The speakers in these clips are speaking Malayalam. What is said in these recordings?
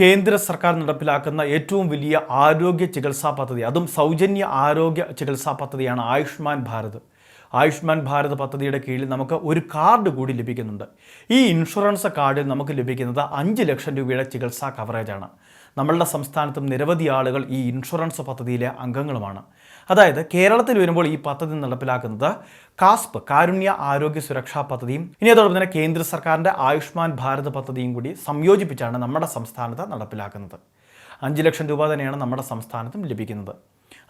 കേന്ദ്ര സർക്കാർ നടപ്പിലാക്കുന്ന ഏറ്റവും വലിയ ആരോഗ്യ ചികിത്സാ പദ്ധതി. അതും സൗജന്യ ആരോഗ്യ ചികിത്സാ പദ്ധതിയാണ് ആയുഷ്മാൻ ഭാരത്. ആയുഷ്മാൻ ഭാരത് പദ്ധതിയുടെ കീഴിൽ നമുക്ക് ഒരു കാർഡ് കൂടി ലഭിക്കുന്നുണ്ട്. ഈ ഇൻഷുറൻസ് കാർഡിൽ നമുക്ക് ലഭിക്കുന്നത് അഞ്ച് ലക്ഷം രൂപയുടെ ചികിത്സാ കവറേജാണ്. നമ്മളുടെ സംസ്ഥാനത്തും നിരവധി ആളുകൾ ഈ ഇൻഷുറൻസ് പദ്ധതിയിലെ അംഗങ്ങളുമാണ്. അതായത് കേരളത്തിൽ വരുമ്പോൾ ഈ പദ്ധതി നടപ്പിലാക്കുന്നത് കാസ്പ് കാരുണ്യ ആരോഗ്യ സുരക്ഷാ പദ്ധതിയും ഇനി അതോടൊപ്പം തന്നെ കേന്ദ്ര സർക്കാരിന്റെ ആയുഷ്മാൻ ഭാരത് പദ്ധതിയും കൂടി സംയോജിപ്പിച്ചാണ് നമ്മുടെ സംസ്ഥാനത്ത് നടപ്പിലാക്കുന്നത്. അഞ്ച് ലക്ഷം രൂപ തന്നെയാണ് നമ്മുടെ സംസ്ഥാനത്തും ലഭിക്കുന്നത്.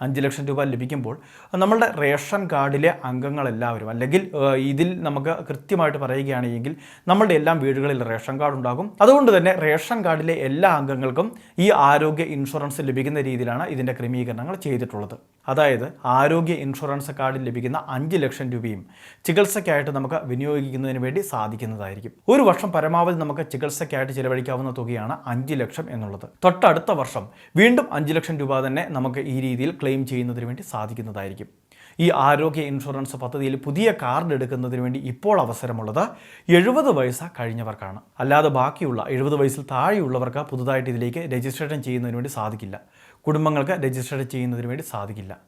അഞ്ച് ലക്ഷം രൂപ ലഭിക്കുമ്പോൾ നമ്മളുടെ റേഷൻ കാർഡിലെ അംഗങ്ങളെല്ലാവരും അല്ലെങ്കിൽ ഇതിൽ നമുക്ക് കൃത്യമായിട്ട് പറയുകയാണെങ്കിൽ നമ്മളുടെ എല്ലാം വീടുകളിൽ റേഷൻ കാർഡ് ഉണ്ടാകും. അതുകൊണ്ട് തന്നെ റേഷൻ കാർഡിലെ എല്ലാ അംഗങ്ങൾക്കും ഈ ആരോഗ്യ ഇൻഷുറൻസ് ലഭിക്കുന്ന രീതിയിലാണ് ഇതിന്റെ ക്രമീകരണങ്ങൾ ചെയ്തിട്ടുള്ളത്. അതായത് ആരോഗ്യ ഇൻഷുറൻസ് കാർഡിൽ ലഭിക്കുന്ന അഞ്ച് ലക്ഷം രൂപയും ചികിത്സയ്ക്കായിട്ട് നമുക്ക് വിനിയോഗിക്കുന്നതിന് വേണ്ടി സാധിക്കുന്നതായിരിക്കും. ഒരു വർഷം പരമാവധി നമുക്ക് ചികിത്സയ്ക്കായിട്ട് ചിലവഴിക്കാവുന്ന തുകയാണ് അഞ്ച് ലക്ഷം എന്നുള്ളത്. തൊട്ടടുത്ത വർഷം വീണ്ടും അഞ്ച് ലക്ഷം രൂപ തന്നെ നമുക്ക് ഈ രീതിയിൽ ക്ലെയിം ചെയ്യുന്നതിന് വേണ്ടി സാധിക്കുന്നതായിരിക്കും. ഈ ആരോഗ്യ ഇൻഷുറൻസ് പദ്ധതിയിൽ പുതിയ കാർഡ് എടുക്കുന്നതിന് വേണ്ടി ഇപ്പോൾ അവസരമുള്ളത് എഴുപത് വയസ്സ് കഴിഞ്ഞവർക്കാണ്. അല്ലാതെ ബാക്കിയുള്ള എഴുപത് വയസ്സിൽ താഴെയുള്ളവർക്ക് പുതുതായിട്ട് ഇതിലേക്ക് രജിസ്ട്രേഷൻ ചെയ്യുന്നതിന് വേണ്ടി സാധിക്കില്ല. കുടുംബങ്ങൾക്ക് രജിസ്ട്രേഷൻ ചെയ്യുന്നതിന് വേണ്ടി സാധിക്കില്ല.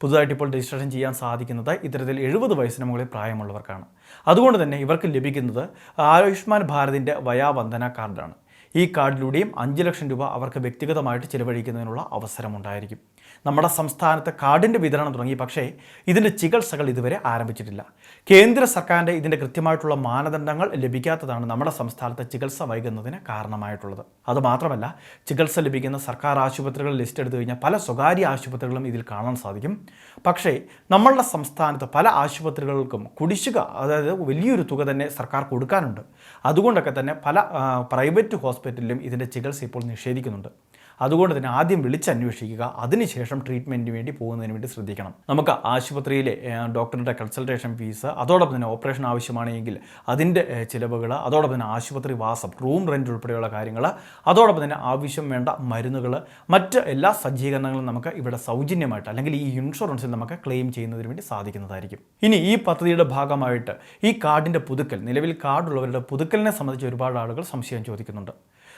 പുതുതായിട്ട് ഇപ്പോൾ രജിസ്ട്രേഷൻ ചെയ്യാൻ സാധിക്കുന്നത് ഇത്തരത്തിൽ എഴുപത് വയസ്സിന് മുകളിൽ പ്രായമുള്ളവർക്കാണ്. അതുകൊണ്ട് തന്നെ ഇവർക്ക് ലഭിക്കുന്നത് ആയുഷ്മാൻ ഭാരതിന്റെ വയാവന്ദന കാർഡാണ്. ഈ കാർഡിലൂടെയും അഞ്ച് ലക്ഷം രൂപ അവർക്ക് വ്യക്തിഗതമായിട്ട് ചിലവഴിക്കുന്നതിനുള്ള അവസരമുണ്ടായിരിക്കും. നമ്മുടെ സംസ്ഥാനത്ത് കാർഡിന്റെ വിതരണം തുടങ്ങി പക്ഷേ ഇതിന്റെ ചികിത്സകൾ ഇതുവരെ ആരംഭിച്ചിട്ടില്ല. കേന്ദ്ര സർക്കാരിന്റെ ഇതിന്റെ കൃത്യമായിട്ടുള്ള മാനദണ്ഡങ്ങൾ ലഭിക്കാത്തതാണ് നമ്മുടെ സംസ്ഥാനത്ത് ചികിത്സ വൈകുന്നതിന് കാരണമായിട്ടുള്ളത്. അതുമാത്രമല്ല ചികിത്സ ലഭിക്കുന്ന സർക്കാർ ആശുപത്രികൾ ലിസ്റ്റ് എടുത്തു കഴിഞ്ഞാൽ പല സ്വകാര്യ ആശുപത്രികളും ഇതിൽ കാണാൻ സാധിക്കും. പക്ഷേ നമ്മളുടെ സംസ്ഥാനത്ത് പല ആശുപത്രികൾക്കും കുടിശ്ശിക അതായത് വലിയൊരു തുക തന്നെ സർക്കാർ കൊടുക്കാനുണ്ട്. അതുകൊണ്ടൊക്കെ തന്നെ പല പ്രൈവറ്റ് ഹോസ്പിറ്റലിലും ഇതിന്റെ ചികിത്സ ഇപ്പോൾ നിഷേധിക്കുന്നുണ്ട്. അതുകൊണ്ട് തന്നെ ആദ്യം വിളിച്ചന്വേഷിക്കുക അതിനുശേഷം ട്രീറ്റ്മെന്റിന് വേണ്ടി പോകുന്നതിന് വേണ്ടി ശ്രദ്ധിക്കണം. നമുക്ക് ആശുപത്രിയിലെ ഡോക്ടറുടെ കൺസൾട്ടേഷൻ ഫീസ് അതോടൊപ്പം തന്നെ ഓപ്പറേഷൻ ആവശ്യമാണെങ്കിൽ അതിന്റെ ചിലവുകൾ അതോടൊപ്പം തന്നെ ആശുപത്രി വാസം റൂം റെന്റ് ഉൾപ്പെടെയുള്ള കാര്യങ്ങൾ അതോടൊപ്പം തന്നെ ആവശ്യം വേണ്ട മരുന്നുകൾ മറ്റ് എല്ലാ സജ്ജീകരണങ്ങളും നമുക്ക് ഇവിടെ സൗജന്യമായിട്ട് അല്ലെങ്കിൽ ഈ ഇൻഷുറൻസിൽ നമുക്ക് ക്ലെയിം ചെയ്യുന്നതിന് വേണ്ടി സാധിക്കുന്നതായിരിക്കും. ഇനി ഈ പദ്ധതിയുടെ ഭാഗമായിട്ട് ഈ കാർഡിന്റെ പുതുക്കൽ നിലവിൽ കാർഡുള്ളവരുടെ പുതുക്കലിനെ സംബന്ധിച്ച് ഒരുപാട് ആളുകൾ സംശയം ചോദിക്കുന്നുണ്ട്.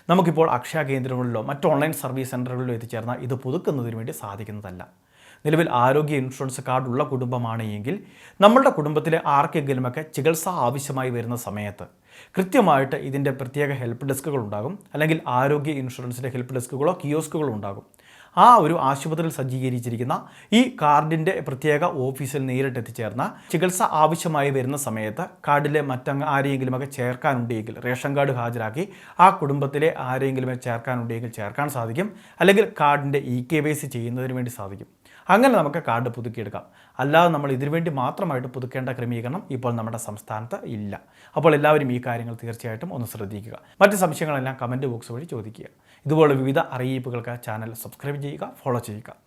നമുക്കിപ്പോൾ അക്ഷയ കേന്ദ്രങ്ങളിലോ മറ്റ് ഓൺലൈൻ സർവീസ് സെന്ററുകളിലോ എത്തിച്ചേർന്നാൽ ഇത് പുതുക്കുന്നതിന് വേണ്ടി സാധിക്കുന്നതല്ല. നിലവിൽ ആരോഗ്യ ഇൻഷുറൻസ് കാർഡ് ഉള്ള കുടുംബമാണ് എങ്കിൽ നമ്മളുടെ കുടുംബത്തിലെ ആർക്കെങ്കിലുമൊക്കെ ചികിത്സ ആവശ്യമായി വരുന്ന സമയത്ത് കൃത്യമായിട്ട് ഇതിന്റെ പ്രത്യേക ഹെൽപ്പ് ഡെസ്കുകൾ ഉണ്ടാകും. അല്ലെങ്കിൽ ആരോഗ്യ ഇൻഷുറൻസിന്റെ ഹെൽപ്പ് ഡെസ്കുകളോ കിയോസ്കുകളോ ഉണ്ടാകും. ആ ഒരു ആശുപത്രിയിൽ സജ്ജീകരിച്ചിരിക്കുന്ന ഈ കാർഡിന്റെ പ്രത്യേക ഓഫീസിൽ നേരിട്ട് എത്തിച്ചേർന്ന ചികിത്സ ആവശ്യമായി വരുന്ന സമയത്ത് കാർഡിലെ മറ്റങ്ങ് ആരെയെങ്കിലുമൊക്കെ ചേർക്കാനുണ്ടെങ്കിൽ റേഷൻ കാർഡ് ഹാജരാക്കി ആ കുടുംബത്തിലെ ആരെയെങ്കിലും ചേർക്കാനുണ്ടെങ്കിൽ ചേർക്കാൻ സാധിക്കും. അല്ലെങ്കിൽ കാർഡിന്റെ ഇ കെ വൈ സി ചെയ്യുന്നതിന് വേണ്ടി സാധിക്കും. അങ്ങനെ നമുക്ക് കാർഡ് പുതുക്കിയെടുക്കാം. അല്ലാതെ നമ്മൾ ഇതിനുവേണ്ടി മാത്രമായിട്ട് പുതുക്കേണ്ട ക്രമീകരണം ഇപ്പോൾ നമ്മുടെ സംസ്ഥാനത്ത് ഇല്ല. അപ്പോൾ എല്ലാവരും ഈ കാര്യങ്ങൾ തീർച്ചയായിട്ടും ഒന്ന് ശ്രദ്ധിക്കുക. മറ്റ് സംശയങ്ങളെല്ലാം കമന്റ് ബോക്സ് വഴി ചോദിക്കുക. ഇതുപോലെ വിവിധ അറിയിപ്പുകൾക്ക് ചാനൽ സബ്സ്ക്രൈബ് ചെയ്യുക ഫോളോ ചെയ്യുക.